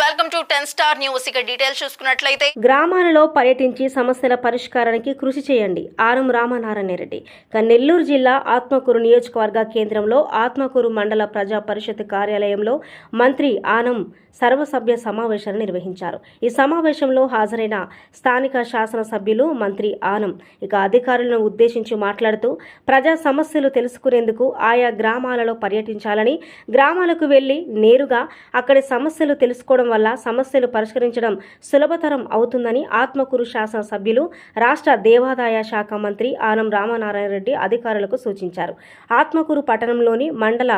Welcome to ten star news. ఇక details చూసుకున్నట్లయితే గ్రామాలలో పర్యటించి సమస్యల పరిష్కారానికి కృషి చేయండి. ఆరం రామనారాయణ రెడ్డి. నెల్లూరు జిల్లా ఆత్మకూరు నియోజకవర్గ కేంద్రంలో ఆత్మకూరు మండల ప్రజా పరిషత్ కార్యాలయంలో మంత్రి ఆనం సర్వసభ్య సమావేశాన్ని నిర్వహించారు. ఈ సమావేశంలో హాజరైన స్థానిక శాసనసభ్యులు మంత్రి ఆనం ఇక అధికారులను ఉద్దేశించి మాట్లాడుతూ ప్రజా సమస్యలు తెలుసుకునేందుకు ఆయా గ్రామాలలో పర్యటించాలని గ్రామాలకు వెళ్ళి నేరుగా అక్కడి సమస్యలు తెలుసుకోవడం వల్ల సమస్యలు పరిష్కరించడం సులభతరం అవుతుందని ఆత్మకూరు శాసనసభ్యులు రాష్ట్ర దేవాదాయ శాఖ మంత్రి ఆనం రామనారాయణ రెడ్డి అధికారులకు సూచించారు. ఆత్మకూరు పట్టణంలోని మండల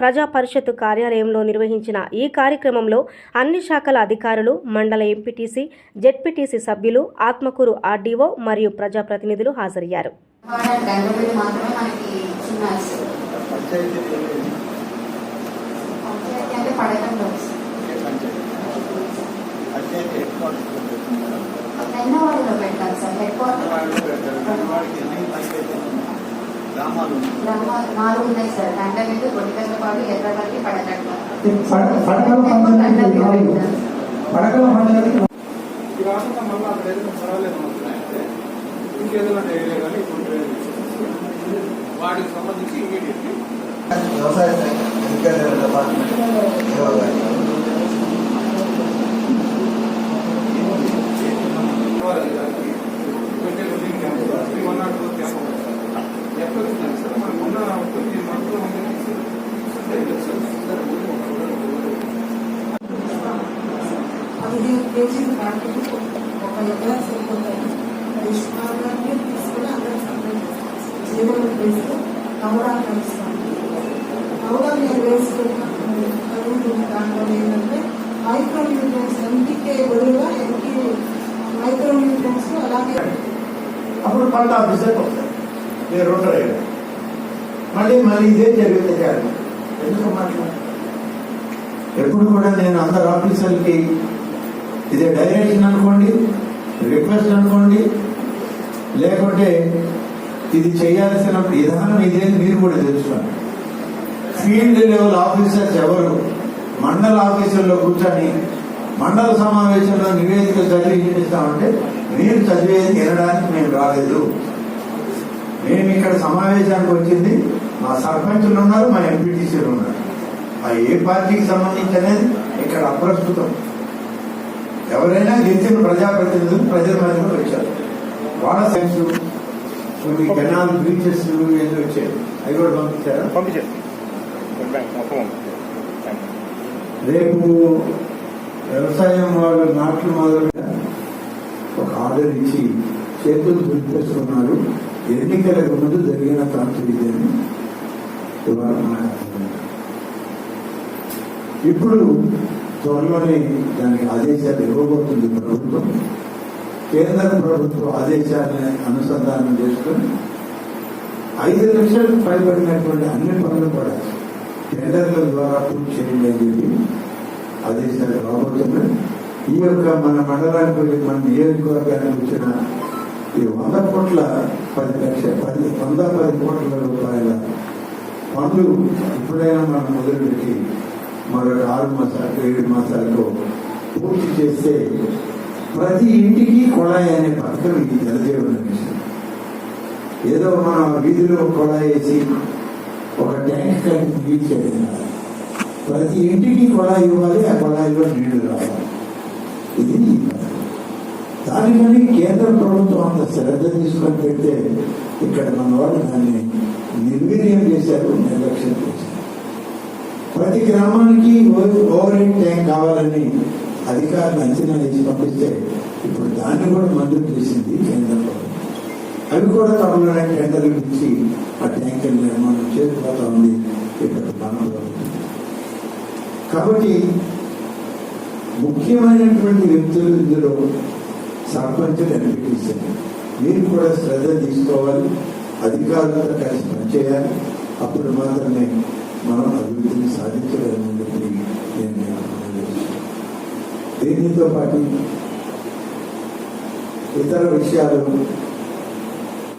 ప్రజా పరిషత్ కార్యాలయంలో నిర్వహించిన ఈ కార్యక్రమంలో అన్ని శాఖల అధికారులు మండల ఎంపీటీసీ జెడ్పీటీసీ సభ్యులు ఆత్మకూరు ఆర్డీఓ మరియు ప్రజాప్రతినిధులు హాజరయ్యారు. వాడే పడకల పంచాయతీ నాలుగు. పడకల పంచాయతీ ఇది కాకుండా మళ్ళీ అక్కడ ఏదైనా పర్వాలేదు అనుకున్నాయంటే ఇంకేదైనా ఏరియా కానీ ఇప్పుడు వేరే చేసేసి వాటికి సంబంధించి ఇమీడియట్లీ వ్యవసాయ శాఖ అగ్రికల్చర్ డిపార్ట్మెంట్ కేజీలు వాటికి ఒక ఎకరా సరిపోతాయి విశ్వాసాన్ని తీసుకుని అందరూ జీవన వేస్తూ నవరాలు కలుస్తాం. నవరాలు నేను వేసుకుంటున్నాను దాంట్లో ఏంటంటే మైక్రో న్యూట్రియన్స్ ఎంపీకే బదులుగా ఎంపీ మైక్రో న్యూట్రియన్స్ అలాగే అప్పుడు పంట ఆఫీసర్కి వస్తాయి. మీరు రోటరీ మళ్ళీ మళ్ళీ ఇదే జరిగితే చేయాలి ఎందుకు మాట్లాడాలి ఎప్పుడు కూడా నేను అందరు ఆఫీసర్లకి ఇదే డైరెక్షన్ అనుకోండి రిక్వెస్ట్ అనుకోండి లేకుంటే ఇది చేయాల్సిన విధానం ఇదే మీరు కూడా తెలుసుకోండి. ఫీల్డ్ లెవెల్ ఆఫీసర్స్ ఎవరు? మండల ఆఫీసుల్లో కూర్చొని మండల సమావేశంలో నివేదిక చదివి వినిపిస్తామంటే మీరు చదివేది వినడానికి మేము రాలేదు. మేము ఇక్కడ సమావేశానికి వచ్చింది మా సర్పంచులు ఉన్నారు మా ఎంపీటీసీలు ఉన్నారు. ఆ ఏ పార్టీకి సంబంధించి అనేది ఇక్కడ అప్రస్తుతం. ఎవరైనా గెలిచిన ప్రజాప్రతినిధులు ప్రజల మధ్యలో వచ్చారు వాళ్ళ సైన్స్ కొన్ని కెనాల్ బ్రీచెస్ ఏదో వచ్చాయి. అవి కూడా పంపించారా? పంపించారు. రేపు వ్యవసాయం వాళ్ళు నాట్లు మొదలుగా ఒక ఆర్డర్ ఇచ్చి చేతులు దుర్పేస్తున్నారు ఎన్నికలకు ముందు జరిగిన ఇదని మాట్లాడుతున్నారు ఇప్పుడు త్వరలోనే దానికి ఆదేశాలు ఇవ్వబోతుంది ప్రభుత్వం. కేంద్ర ప్రభుత్వం ఆదేశాలని అనుసంధానం చేసుకొని ఐదు లక్షలకు పైబడినటువంటి అన్ని పనులు కూడా టెండర్ల ద్వారా పూర్తి చేయండి అని చెప్పి ఆదేశాలు రాబోతున్నాయి. ఈ యొక్క మన మండలానికి వచ్చి మన నియోజకవర్గానికి వచ్చిన ఈ వంద కోట్ల పది లక్షల పది వంద పది కోట్ల రూపాయల పనులు ఇప్పుడైనా మనం మొదలుపెట్టి మరొక ఆరు మాసాలకు ఏడు మాసాలకు పూర్తి చేస్తే ప్రతి ఇంటికి కొళాయి అనే పథకం ఇది జలజీవన మిషన్ ఏదో మన వీధిలో కొళాయి వేసి ఒక ట్యాంక్ కట్టి నీళ్ళు ప్రతి ఇంటికి కొళాయి ఇవ్వాలి ఆ కొళాయిలో నీళ్ళు రావాలి. ఇది ఈ దానికని కేంద్ర ప్రభుత్వం అంత శ్రద్ధ తీసుకొని పెడితే ఇక్కడ మన వాళ్ళు దాన్ని నిర్వీర్యం చేశారు నిర్లక్ష్యం చేశారు. ప్రతి గ్రామానికి ఓవర్ హెడ్ ట్యాంక్ కావాలని అధికారులు అంచనా వేసి పంపిస్తే ఇప్పుడు దాన్ని కూడా మంజూరు చేసింది కేంద్ర. ప్రభుత్వం అవి కూడా త్వరలోనే టెండర్లు ఇచ్చి ఆ ట్యాంక్ నిర్మాణం చేసిపోతా ఉంది ఇక్కడ పనులు కాబట్టి ముఖ్యమైనటువంటి వ్యక్తులు ఇందులో సర్పంచులు ఎంపికలు మీరు కూడా శ్రద్ధ తీసుకోవాలి. అధికారులతో కలిసి పనిచేయాలి. అప్పుడు మాత్రమే మనం అభివృద్ధిని సాధించలేమని చెప్పి నేను దీనితో పాటు ఇతర విషయాలు